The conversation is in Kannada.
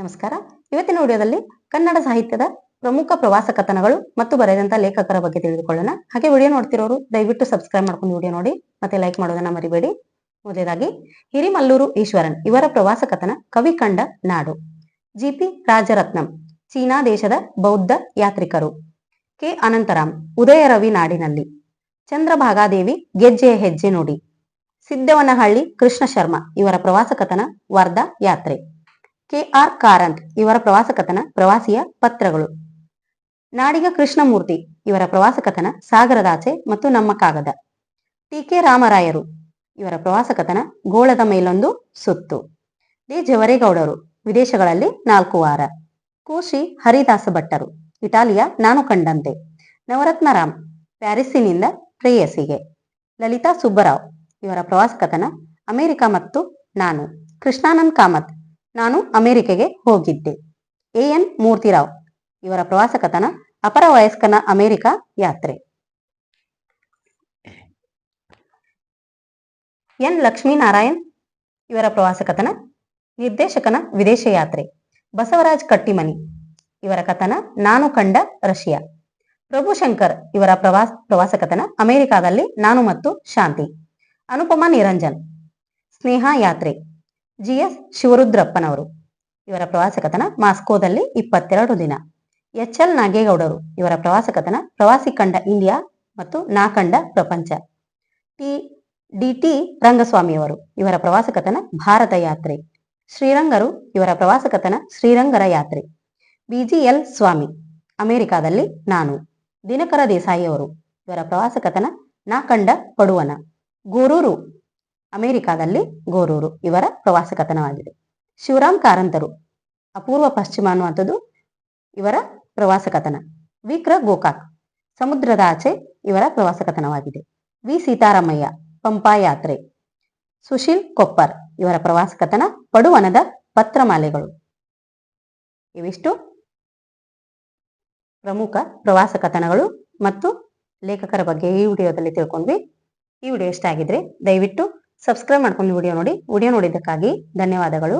ನಮಸ್ಕಾರ. ಇವತ್ತಿನ ವಿಡಿಯೋದಲ್ಲಿ ಕನ್ನಡ ಸಾಹಿತ್ಯದ ಪ್ರಮುಖ ಪ್ರವಾಸ ಕಥನಗಳು ಮತ್ತು ಬರೆದಂತ ಲೇಖಕರ ಬಗ್ಗೆ ತಿಳಿದುಕೊಳ್ಳೋಣ. ಹಾಗೆ ವಿಡಿಯೋ ನೋಡ್ತಿರೋರು, ದಯವಿಟ್ಟು ಸಬ್ಸ್ಕ್ರೈಬ್ ಮಾಡ್ಕೊಂಡು ವಿಡಿಯೋ ನೋಡಿ, ಮತ್ತೆ ಲೈಕ್ ಮಾಡೋದನ್ನ ಮರಿಬೇಡಿ. ಮೊದಲೇದಾಗಿ, ಹಿರಿಮಲ್ಲೂರು ಈಶ್ವರನ್, ಇವರ ಪ್ರವಾಸ ಕಥನ ಕವಿ ಕಂಡ ನಾಡು. ಜಿಪಿ ರಾಜರತ್ನಂ, ಚೀನಾ ದೇಶದ ಬೌದ್ಧ ಯಾತ್ರಿಕರು. ಕೆ. ಅನಂತರಾಮ್ ಉದಯ ರವಿ ನಾಡಿನಲ್ಲಿ. ಚಂದ್ರಭಾಗಾದೇವಿ, ಗೆಜ್ಜೆಯ ಹೆಜ್ಜೆ ನೋಡಿ. ಸಿದ್ದವನಹಳ್ಳಿ, ಕೃಷ್ಣ ಶರ್ಮಾ, ಇವರ ಪ್ರವಾಸ ಕಥನ ವರ್ಧಾ ಯಾತ್ರೆ. ಕೆ ಆರ್ ಕಾರಂತ್ ಇವರ ಪ್ರವಾಸ ಕಥನ ಪ್ರವಾಸಿಯ ಪತ್ರಗಳು. ನಾಡಿಗ ಕೃಷ್ಣಮೂರ್ತಿ ಇವರ ಪ್ರವಾಸ ಕಥನ ಸಾಗರದಾಚೆ ಮತ್ತು ನಮ್ಮ ಕಾಗದ. ಟಿ ಕೆ ರಾಮರಾಯರು ಇವರ ಪ್ರವಾಸ ಕಥನ ಗೋಳದ ಮೇಲೊಂದು ಸುತ್ತು. ಡಿ. ಜವರೇಗೌಡರು ವಿದೇಶಗಳಲ್ಲಿ ನಾಲ್ಕು ವಾರ. ಕೋಶಿ ಹರಿದಾಸ ಭಟ್ಟರು ಇಟಾಲಿಯ ನಾನು ಕಂಡಂತೆ. ನವರತ್ನ ರಾಮ್ ಪ್ಯಾರಿಸ್ಸಿನಿಂದ ಪ್ರೇಯಸಿಗೆ. ಲಲಿತಾ ಸುಬ್ಬರಾವ್ ಇವರ ಪ್ರವಾಸ ಕಥನ ಅಮೆರಿಕ ಮತ್ತು ನಾನು. ಕೃಷ್ಣಾನಂದ್ ಕಾಮತ್ ನಾನು ಅಮೆರಿಕೆಗೆ ಹೋಗಿದ್ದೆ. ಎ. ಎನ್. ಮೂರ್ತಿರಾವ್ ಇವರ ಪ್ರವಾಸ ಕಥನ ಅಪರ ವಯಸ್ಕನ ಅಮೆರಿಕ ಯಾತ್ರೆ. ಎನ್. ಲಕ್ಷ್ಮೀನಾರಾಯಣ್ ಇವರ ಪ್ರವಾಸ ಕಥನ ನಿರ್ದೇಶಕನ ವಿದೇಶ ಯಾತ್ರೆ. ಬಸವರಾಜ್ ಕಟ್ಟಿಮನಿ ಇವರ ಕಥನ ನಾನು ಕಂಡ ರಷ್ಯಾ. ಪ್ರಭುಶಂಕರ್ ಇವರ ಪ್ರವಾಸ ಪ್ರವಾಸ ಕಥನ ಅಮೆರಿಕಾದಲ್ಲಿ ನಾನು ಮತ್ತು ಶಾಂತಿ. ಅನುಪಮ ನಿರಂಜನ್ ಸ್ನೇಹ ಯಾತ್ರೆ. ಜಿ ಎಸ್ ಶಿವರುದ್ರಪ್ಪನವರು. ಇವರ ಪ್ರವಾಸ ಕಥನ ಮಾಸ್ಕೋದಲ್ಲಿ ಇಪ್ಪತ್ತೆರಡು ದಿನ. ಎಚ್ ಎಲ್ ನಾಗೇಗೌಡರು, ಇವರ ಪ್ರವಾಸ ಕಥನ ಪ್ರವಾಸಿ ಕಂಡ ಇಂಡಿಯಾ ಮತ್ತು ನಾಕಂಡ ಪ್ರಪಂಚ. ಟಿ. ಡಿ. ಟಿ. ರಂಗಸ್ವಾಮಿಯವರು, ಇವರ ಪ್ರವಾಸ ಕಥನ ಭಾರತ ಯಾತ್ರೆ. ಶ್ರೀರಂಗರು, ಇವರ ಪ್ರವಾಸ ಕಥನ ಶ್ರೀರಂಗರ ಯಾತ್ರೆ. ಬಿಜಿಎಲ್ ಸ್ವಾಮಿ, ಅಮೆರಿಕಾದಲ್ಲಿ ನಾನು. ದಿನಕರ ದೇಸಾಯಿಯವರು, ಇವರ ಪ್ರವಾಸ ಕಥನ ನಾಕಂಡ ಪಡುವನ. ಗೋರೂರು ಅಮೆರಿಕಾದಲ್ಲಿ ಗೋರೂರು ಇವರ ಪ್ರವಾಸ ಕಥನವಾಗಿದೆ. ಶಿವರಾಮ್ ಕಾರಂತರು, ಅಪೂರ್ವ ಪಶ್ಚಿಮ ಅನ್ನುವಂಥದ್ದು ಇವರ ಪ್ರವಾಸ ಕಥನ. ವಿಕ್ರ ಗೋಕಾಕ್, ಸಮುದ್ರದ ಆಚೆ ಇವರ ಪ್ರವಾಸ ಕಥನವಾಗಿದೆ. ವಿ. ಸೀತಾರಾಮಯ್ಯ, ಪಂಪಾ ಯಾತ್ರೆ. ಸುಶೀಲ್ ಕೊಪ್ಪರ್, ಇವರ ಪ್ರವಾಸ ಕಥನ ಪಡುವನದ ಪತ್ರಮಾಲೆಗಳು. ಇವಿಷ್ಟು ಪ್ರಮುಖ ಪ್ರವಾಸ ಕಥನಗಳು ಮತ್ತು ಲೇಖಕರ ಬಗ್ಗೆ ಈ ವಿಡಿಯೋದಲ್ಲಿ ತಿಳ್ಕೊಂಡ್ವಿ. ಈ ವಿಡಿಯೋ ಇಷ್ಟ ಆಗಿದ್ರೆ ದಯವಿಟ್ಟು ಸಬ್ಸ್ಕ್ರೈಬ್ ಮಾಡ್ಕೊಂಡು ವಿಡಿಯೋ ನೋಡಿ. ವಿಡಿಯೋ ನೋಡಿದ್ದಕ್ಕಾಗಿ ಧನ್ಯವಾದಗಳು.